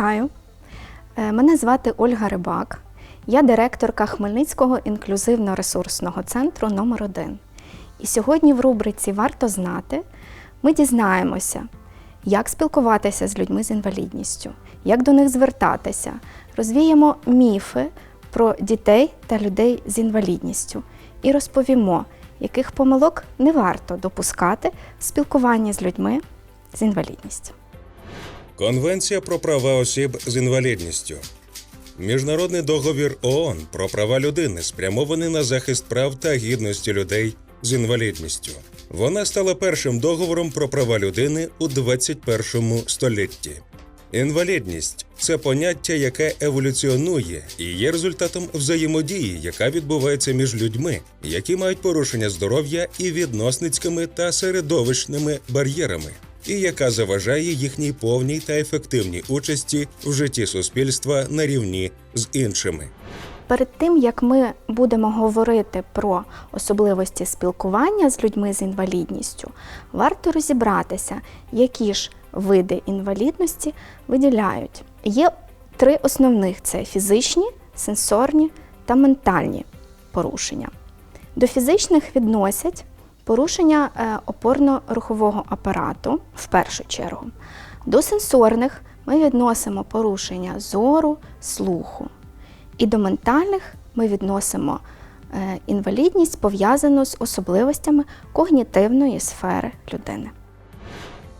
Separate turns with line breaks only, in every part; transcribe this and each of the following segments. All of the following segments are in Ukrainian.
Вітаю! Е, Мене звати Ольга Рибак. Я директорка Хмельницького інклюзивно-ресурсного центру номер 1 І сьогодні в рубриці Варто знати ми дізнаємося, як спілкуватися з людьми з інвалідністю, як до них звертатися, розвіємо міфи про дітей та людей з інвалідністю і розповімо, яких помилок не варто допускати в спілкуванні з людьми з інвалідністю.
Конвенція про права осіб з інвалідністю. Міжнародний договір ООН про права людини спрямований на захист прав та гідності людей з інвалідністю. Вона стала першим договором про права людини у 21 столітті. Інвалідність це поняття, яке еволюціонує і є результатом взаємодії, яка відбувається між людьми, які мають порушення здоров'я і відносницькими та середовищними бар'єрами, і яка заважає їхній повній та ефективній участі в житті суспільства на рівні з іншими.
Перед тим як ми будемо говорити про особливості спілкування з людьми з інвалідністю, варто розібратися, які ж види інвалідності виділяють. Є три основних: це фізичні, сенсорні та ментальні порушення. До фізичних відносять порушення е, опорно-рухового апарату в першу чергу. До сенсорних ми відносимо порушення зору, слуху. І до ментальних ми відносимо е, інвалідність пов'язану з особливостями когнітивної сфери людини.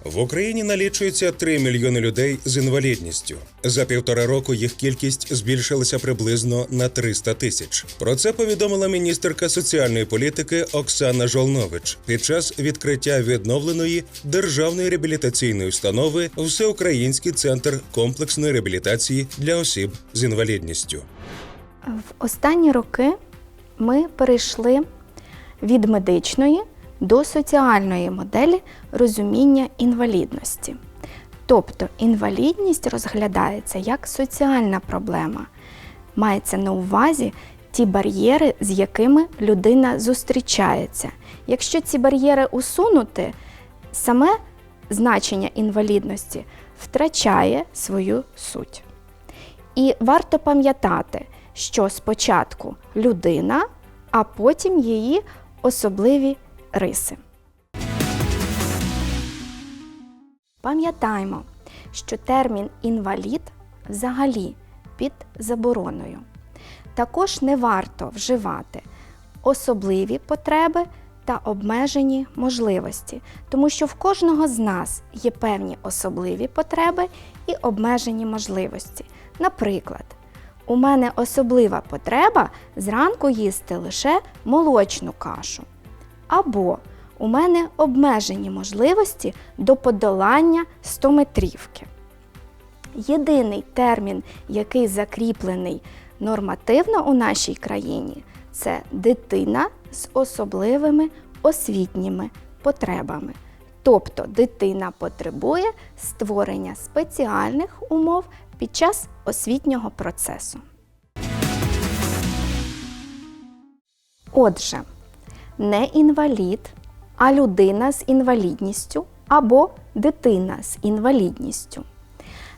В Україні налічується 3 мільйони людей з інвалідністю. За півтора року їх кількість збільшилася приблизно на 300 тисяч. Про це повідомила міністерка соціальної політики Оксана Жолнович під час відкриття відновленої державної реабілітаційної установи Всеукраїнський центр комплексної реабілітації для осіб з інвалідністю.
В останні роки ми перейшли від медичної до соціальної моделі розуміння інвалідності. Тобто інвалідність розглядається як соціальна проблема. Мається на увазі ті бар'єри, з якими людина зустрічається. Якщо ці бар'єри усунути, саме значення інвалідності втрачає свою суть. І варто пам'ятати, що спочатку людина, а потім її особливі риси. Пам'ятаймо, що термін інвалід взагалі під забороною. Також не варто вживати особливі потреби та обмежені можливості, тому що в кожного з нас є певні особливі потреби і обмежені можливості. Наприклад, у мене особлива потреба зранку їсти лише молочну кашу. Або у мене обмежені можливості до подолання 100-метрівки. Єдиний термін, який закріплений нормативно у нашій країні, це дитина з особливими освітніми потребами. Тобто дитина потребує створення спеціальних умов під час освітнього процесу. Отже, не інвалід, а людина з інвалідністю або дитина з інвалідністю.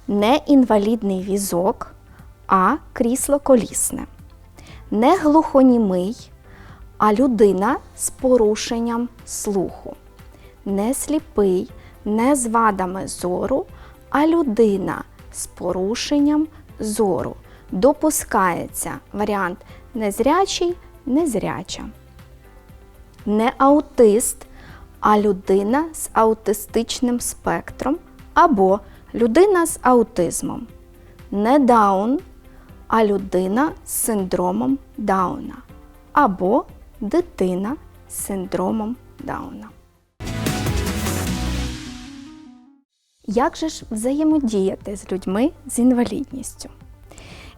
Не інвалідний візок, а крісло колісне. Не глухонімий, а людина з порушенням слуху. Не сліпий, не з вадами зору, а людина з порушенням зору. Допускається варіант незрячий, незряча. Не аутист, а людина з аутистичним спектром або людина з аутизмом. Не даун, а людина з синдромом Дауна або дитина з синдромом Дауна. Як же ж взаємодіяти з людьми з інвалідністю?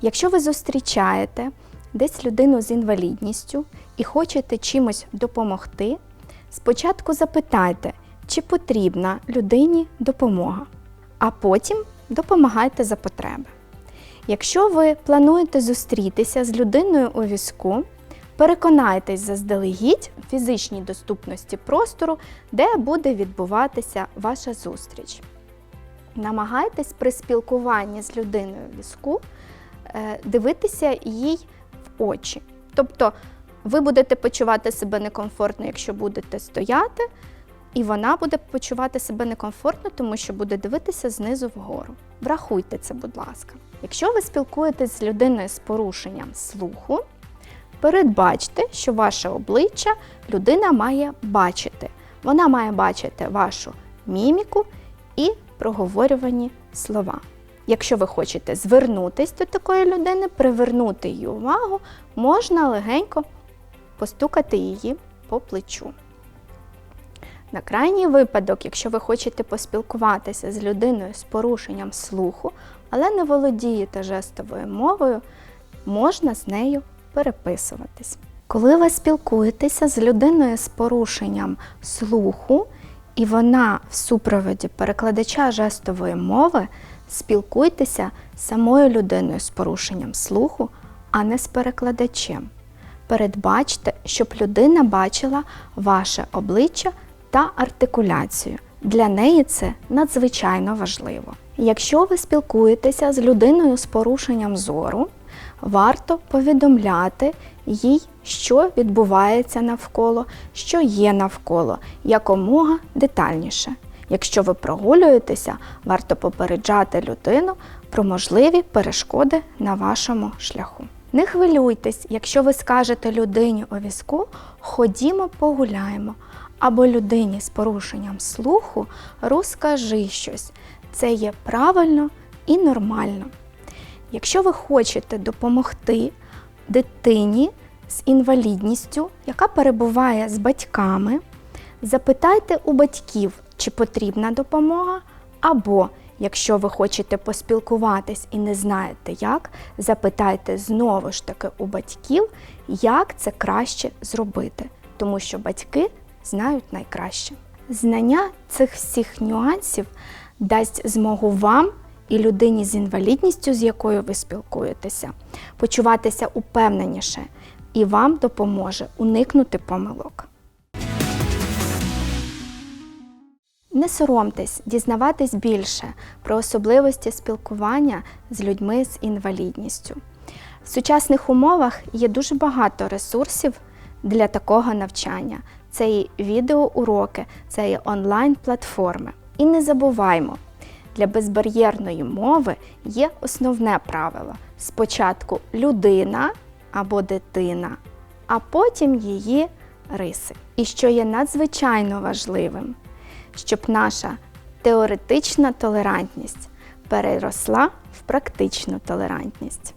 Якщо ви зустрічаєте десь людину з інвалідністю і хочете чимось допомогти, спочатку запитайте, чи потрібна людині допомога, а потім допомагайте за потреби. Якщо ви плануєте зустрітися з людиною у візку, переконайтесь заздалегідь в фізичній доступності простору, де буде відбуватися ваша зустріч. Намагайтесь при спілкуванні з людиною в візку е, дивитися їй очі. Тобто ви будете почувати себе некомфортно, якщо будете стояти, і вона буде почувати себе некомфортно, тому що буде дивитися знизу вгору. Врахуйте це, будь ласка. Якщо ви спілкуєтесь з людиною з порушенням слуху, передбачте, що ваше обличчя людина має бачити. Вона має бачити вашу міміку і проговорювані слова. Якщо ви хочете звернутися до такої людини, привернути її увагу, можна легенько постукати її по плечу. На крайній випадок, якщо ви хочете поспілкуватися з людиною з порушенням слуху, але не володієте жестовою мовою, можна з нею переписуватись. Коли ви спілкуєтеся з людиною з порушенням слуху, і вона в супроводі перекладача жестової мови, спілкуйтеся з самою людиною з порушенням слуху, а не з перекладачем. Передбачте, щоб людина бачила ваше обличчя та артикуляцію. Для неї це надзвичайно важливо. Якщо ви спілкуєтеся з людиною з порушенням зору, варто повідомляти їй, що відбувається навколо, що є навколо, якомога детальніше. Якщо ви прогулюєтеся, варто попереджати людину про можливі перешкоди на вашому шляху. Не хвилюйтесь, якщо ви скажете людині у візку ходімо погуляємо, або людині з порушенням слуху розкажи щось. Це є правильно і нормально. Якщо ви хочете допомогти дитині з інвалідністю, яка перебуває з батьками, запитайте у батьків, чи потрібна допомога, або якщо ви хочете поспілкуватись і не знаєте як, запитайте знову ж таки у батьків, як це краще зробити, тому що батьки знають найкраще. Знання цих всіх нюансів дасть змогу вам і людині з інвалідністю, з якою ви спілкуєтеся, почуватися упевненіше і вам допоможе уникнути помилок. Не соромтесь дізнаватись більше про особливості спілкування з людьми з інвалідністю. В сучасних умовах є дуже багато ресурсів для такого навчання. Це і відеоуроки, це і онлайн-платформи. І не забуваймо, для безбар'єрної мови є основне правило: спочатку людина або дитина, а потім її риси. І що є надзвичайно важливим, щоб наша теоретична толерантність переросла в практичну толерантність.